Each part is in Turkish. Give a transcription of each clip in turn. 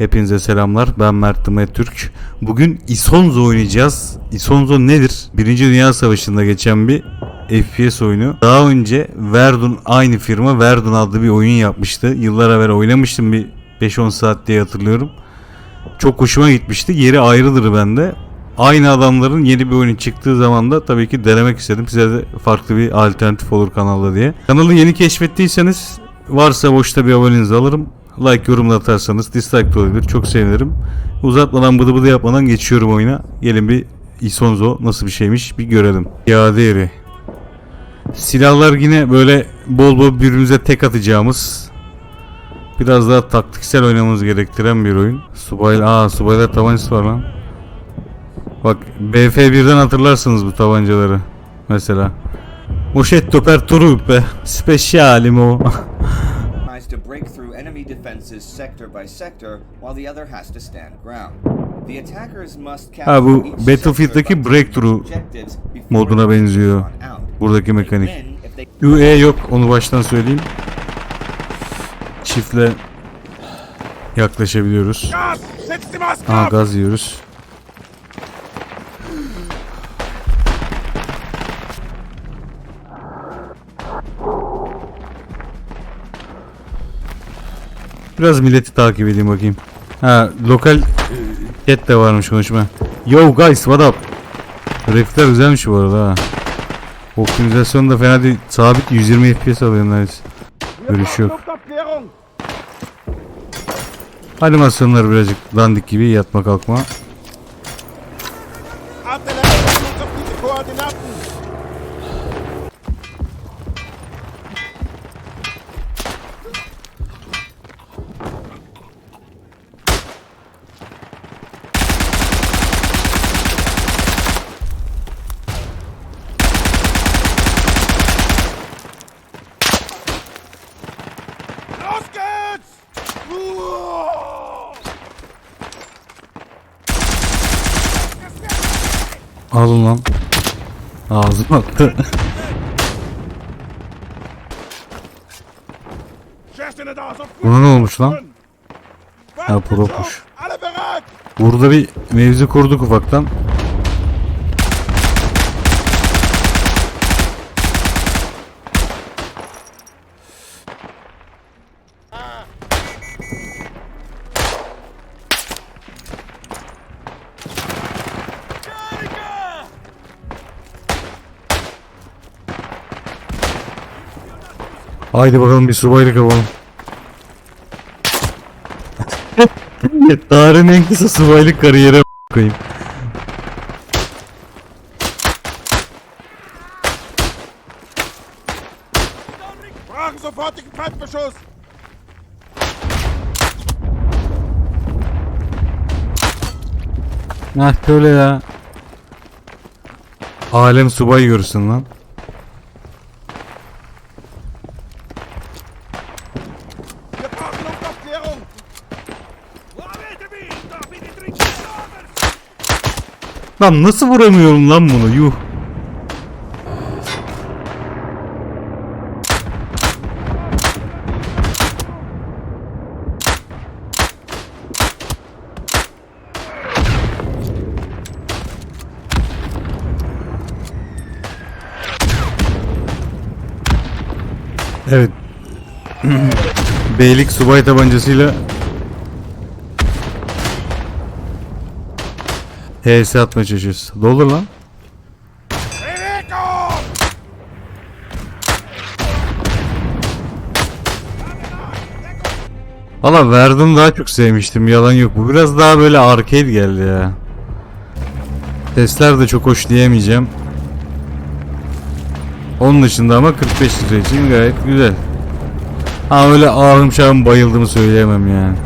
Hepinize selamlar. Ben Mert Dımet Türk. Bugün Isonzo oynayacağız. Isonzo nedir? Birinci Dünya Savaşı'nda geçen bir FPS oyunu. Daha önce Verdun aynı firma Verdun adlı bir oyun yapmıştı. Yıllar evvel oynamıştım bir 5-10 saat diye hatırlıyorum. Çok hoşuma gitmişti. Yeri ayrıdır bende. Aynı adamların yeni bir oyun çıktığı zaman da tabii ki denemek istedim. Size de farklı bir alternatif olur kanalda diye. Kanalı yeni keşfettiyseniz varsa boşta bir abonenizi alırım. Like yorum da atarsanız dislike de olabilir. Çok sevinirim. Uzatmadan bıdı bıdı yapmadan geçiyorum oyuna. Gelin bir Isonzo nasıl bir şeymiş bir görelim. Iade yeri. Silahlar yine böyle bol bol birbirimize tek atacağımız biraz daha taktiksel oynamamız gerektiren bir oyun. Subay, aa subaylar tabancası var lan. Bak BF1'den hatırlarsınız bu tabancaları mesela. Moschetto per truppe, specialimo. defenses sector by sector while the other has to stand ground. The attackers must capture Ha, bu each Battlefield'daki breakthrough moduna benziyor. Buradaki mekanik. UE yok onu baştan söyleyeyim. Çiftle yaklaşabiliyoruz. Aha gaz yiyoruz. Biraz milleti takip edeyim bakayım. Ha lokal e, chat de varmış konuşma. Yo guys what up? Refler güzelmiş bu arada ha. Optimizasyon da fena değil. Sabit 120 FPS alıyorum neredeyse. Görüş yok. Animasyonlar birazcık dandik gibi yatma kalkma. Alın lan. Ağzıma attı. Buna ne olmuş lan? Ha bereit! Burada bir mevzi kurduk ufaktan. Haydi bakalım bir subaylık yapalım. Tarihin en kısa subaylık kariyeri koyayım. Sofortigen Feindbeschuss! Hah şöyle ya. Alem subay görsün lan. Lan nasıl vuramıyorum lan bunu yuh. Evet. Beylik subay tabancasıyla HS atmaya çalışıyoruz. Doldur lan. Valla Verdun daha çok sevmiştim yalan yok. Bu biraz daha böyle arcade geldi ya. Sesler de çok hoş diyemeyeceğim. Onun dışında ama 45 lira için gayet güzel. Ha öyle ağrım şahım bayıldığımı söyleyemem yani.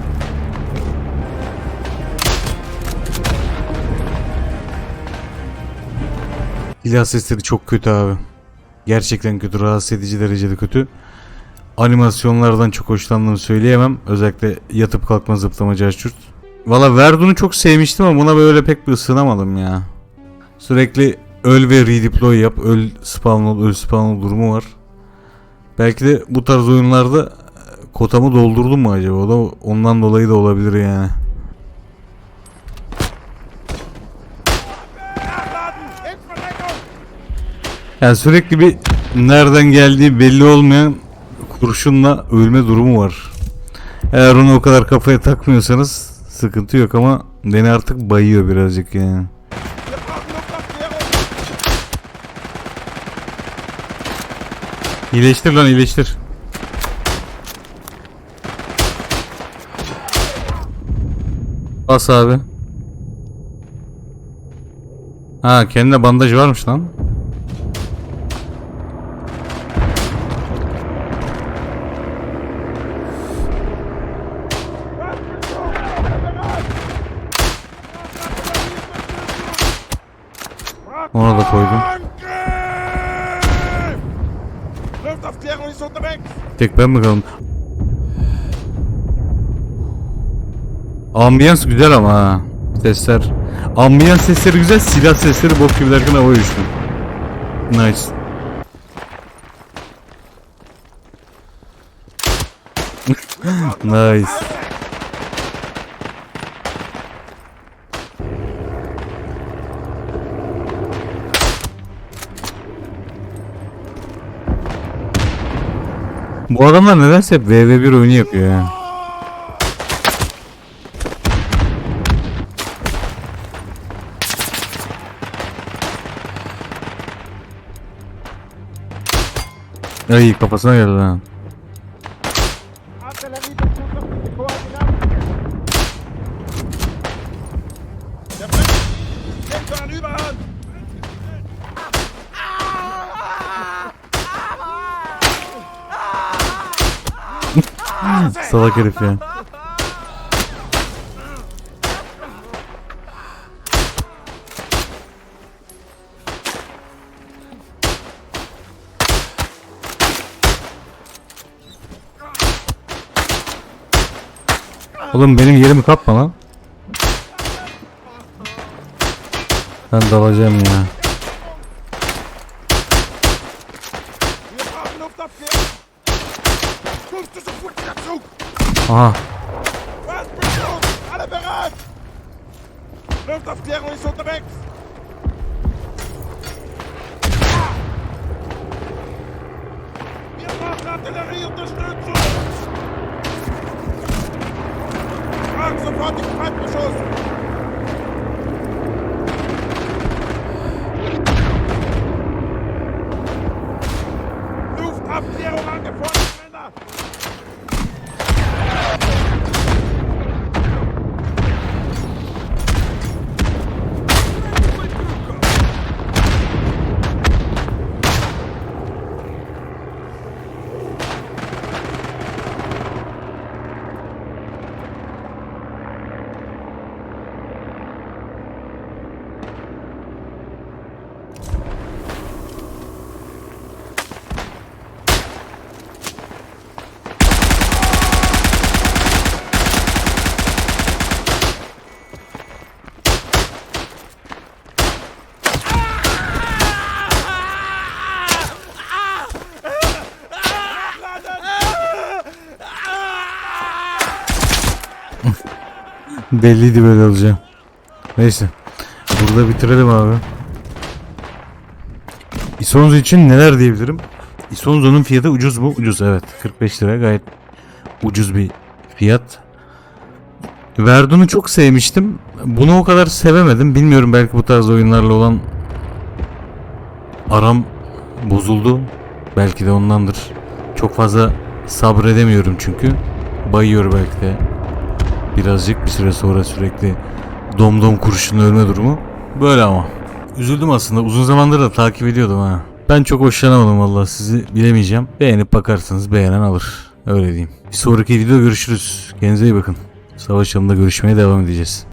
Silah sesleri çok kötü abi. Gerçekten kötü, rahatsız edici derecede kötü. Animasyonlardan çok hoşlandığımı söyleyemem. Özellikle yatıp kalkma zıplama cahçurt. Valla Verdun'u çok sevmiştim ama buna böyle pek bir ısınamadım ya. Sürekli öl ve redeploy yap, öl spawn ol, öl spawn ol durumu var. Belki de bu tarz oyunlarda kotamı doldurdum mu acaba? O da ondan dolayı da olabilir yani. Yani sürekli bir nereden geldiği belli olmayan kurşunla ölme durumu var. Eğer onu o kadar kafaya takmıyorsanız sıkıntı yok ama beni artık bayıyor birazcık yani. İyileştir lan iyileştir. Bas abi. Ha kendine bandaj varmış lan. Ona da koydum. Tek ben mi kaldım? Ambiyans güzel ama ha. Sesler. Ambiyans sesleri güzel, silah sesleri bok gibi derken hava uçtu. Nice. nice. Bu adamlar nedense hep VV1 oyunu yapıyor ya. Ay kafasına geldi lan. Salak herif ya. Oğlum benim yerimi kapma lan. Ben dalacağım ya. Ah. Was Alle bereit! Luftaufklärung ist unterwegs! Wir brauchen Artillerieunterstützung! Frag sofort den Feindbeschuss! Belliydi böyle olacağı. Neyse. Burada bitirelim abi. Isonzo için neler diyebilirim? Isonzo'nun fiyatı ucuz mu? Ucuz evet. 45 lira gayet ucuz bir fiyat. Verdun'u çok sevmiştim. Bunu o kadar sevemedim. Bilmiyorum belki bu tarz oyunlarla olan aram bozuldu. Belki de ondandır. Çok fazla sabredemiyorum çünkü. Bayıyor belki de birazcık bir süre sonra sürekli domdom kurşunla ölme durumu. Böyle ama. Üzüldüm aslında. Uzun zamandır da takip ediyordum ha. Ben çok hoşlanamadım vallahi sizi bilemeyeceğim. Beğenip bakarsınız beğenen alır. Öyle diyeyim. Bir sonraki video görüşürüz. Kendinize iyi bakın. Savaş alanında görüşmeye devam edeceğiz.